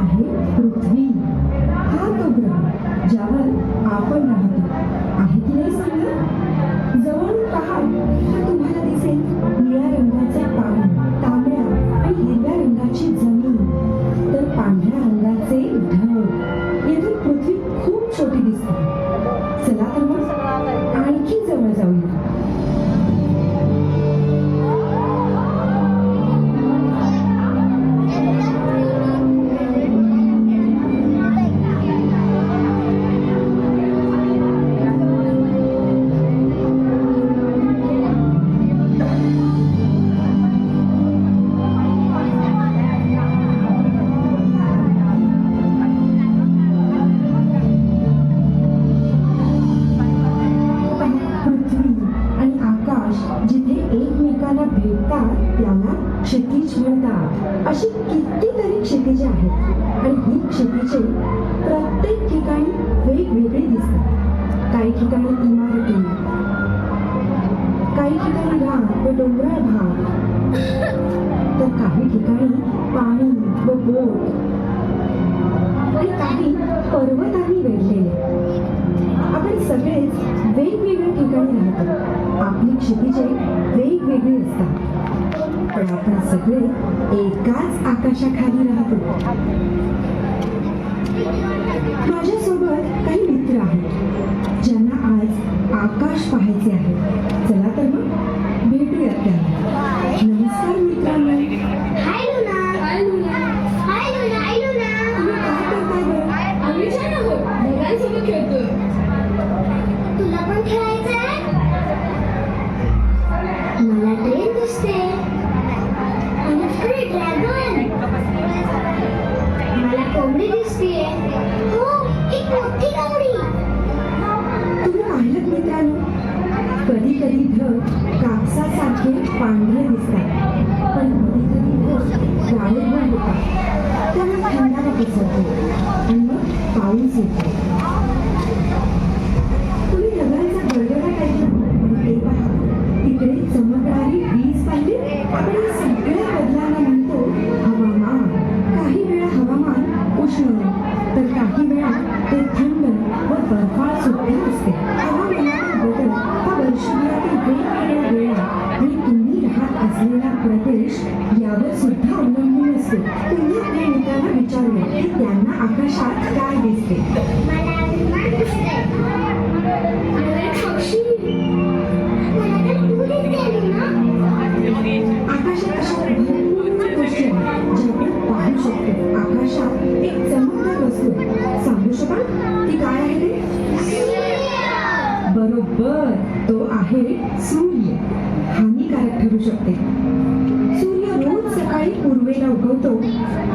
आहे पृथ्वी. हा तो ग्रह ज्यावर आपण भेटतात त्याला क्षितिज म्हणतात. अशी कितीतरी क्षितिजे आहेत. आणि ही क्षितिजे प्रत्येक ठिकाणी वेगवेगळी दिसतात. काही ठिकाणी इमारती काही ठिकाणी रान व डोंगराळ भाग. तर काही ठिकाणी पाणी व बोट. आणि काही पर्वतांनी वेढलेले. आपण सगळेच वेगवेगळ्या ठिकाणी राहतो. आपली क्षितिजे वेग वेगवेगळी असतात. पण आपण सगळे एकाच आकाशाखाली राहतो. माझ्यासोबत काही मित्र आहेत ज्यांना आज आकाश पाहायचे आहे. चला तर कधी कधी ढग कापसासारखे पांढरे दिसतात. पण कधी कधी ढग गाळेभर होतात. त्यामुळे थंडावा पसरतो आणि मग पाऊस येतो. अशा एक चमकदार वस्तू सांगू शकाल? ती काय आहे ते बरोबर तो आहे सूर्य. हानिकारक ठरू शकते. सूर्य रोज सकाळी पूर्वेला उगवतो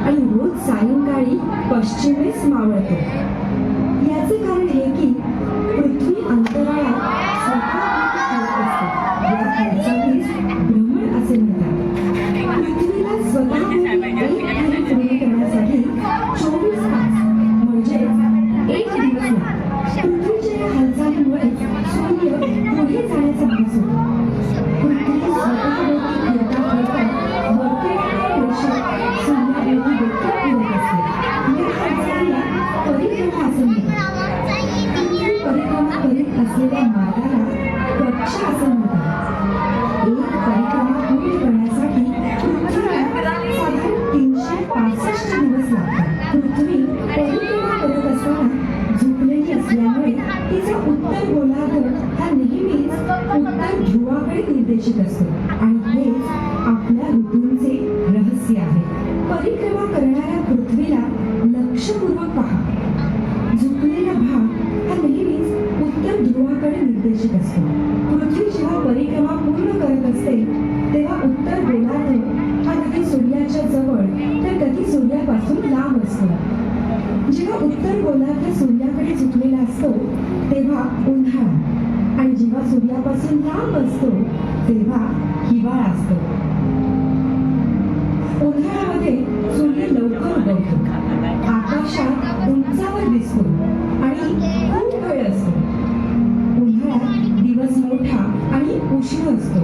आणि रोज सायंकाळी पश्चिमेस मावळतो. याचे कारण हे की पृथ्वी अंतराळात पासष्ट पृथ्वी परिक्रमा करत असताना असल्यामुळे तिचा उत्तर गोलार्ध हा नेहमीच उत्तर ध्रुवाकडे निर्देशित असतो आणि हेच आपल्या ऋतूंचे रहस्य आहे परिक्रमा करणाऱ्या पृथ्वीला लक्षपूर्वक पहा झुकलेला भाग हा नेहमीच उत्तर ध्रुवाकडे निर्देशित असतो. पृथ्वी जेव्हा परिक्रमा पूर्ण करत असते सूर्यापासून लांब असतो. जेव्हा उत्तर गोलार्ध सूर्याकडे झुकलेला असतो तेव्हा उन्हाळा. आणि जेव्हा सूर्यापासून लांब असतो तेव्हा हिवाळा असतो. उन्हाळ्यामध्ये सूर्य लवकर उगवतो. आकाशात उंचावर दिसतो आणि खूप वेळ असतो. उन्हाळ्यात दिवस मोठा आणि उष्ण असतो.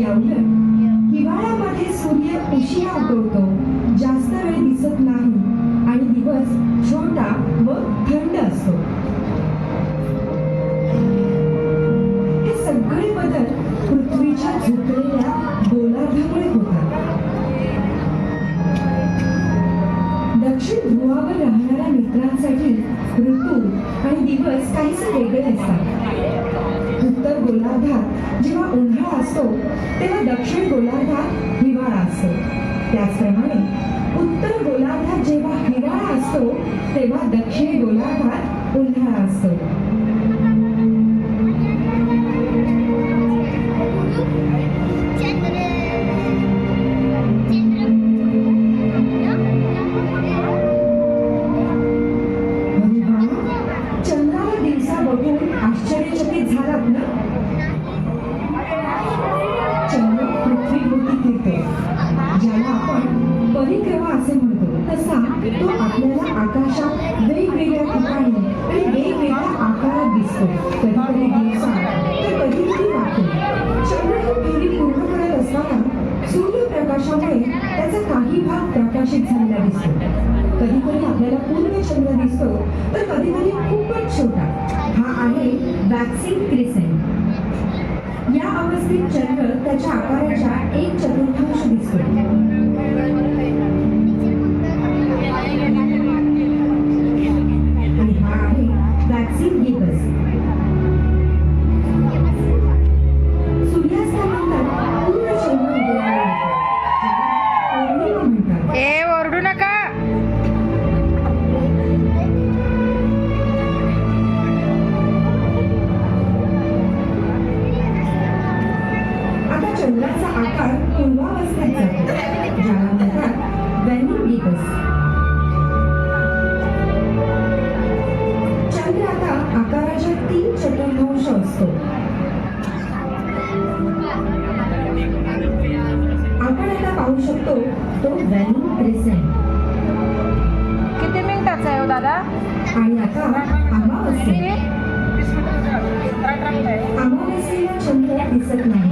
याउलट हिवाळ्यामध्ये सूर्य उशिरा उगवतो. जास्त वेळ दिसत नाही आणि दिवस छोटा व थंड असतो. हे सगळे बदल पृथ्वीच्या झुकलेल्या गोलार्धामुळे होतात. दक्षिण ध्रुवावर राहणाऱ्या मित्रांसाठी ऋतू आणि दिवस काहीसे वेगळे असतात. उत्तर गोलार्धात जेव्हा उन्हाळा असतो तेव्हा दक्षिण गोलार्धात हिवाळा असतो. त्याचप्रमाणे उत्तर गोलार्धात जेव्हा हिवाळा असतो तेव्हा दक्षिण गोलार्धात उन्हाळा असतो. चंद्र अरे वा, चंद्राला दिवसा बघून आश्चर्यचकित झालात ना? चंद्र पृथ्वीभोवती फिरतो ज्याला आपण परिक्रमा असे म्हणतो तसा तो आपल्याला आकाशात वेगवेगळ्या ठिकाणी आणि वेगवेगळ्या आकारात दिसतो. कधीतरी कधी दिवसा तर कधीतरी कधी रात्री. चंद्र ही फेरी पूर्ण करत असताना सूर्यप्रकाशामुळे त्याचा काही भाग प्रकाशित झालेला दिसतो. कधी कधी आपल्याला पूर्ण चंद्र दिसतो तर कधी कधी खूपच छोटा. हा आहे वॅक्सिन क्रिसेंट. या अवस्थेत चंद्र त्याच्या आकाराच्या एक चतुर्थांश दिसतो. चंद्राचा आकार पूर्वावस्थेत जातो? ज्याला म्हणतात वॅनिंग गिबस चंद्र आता आकाराच्या तीन चतुर्थांश असतो. आपण आता पाहू शकतो तो वॅनिंग क्रिसेंट किती मिनिटाचा आहे हो दादा? आणि आता अमावस्ये? अमावस्येला चंद्र दिसत नाही.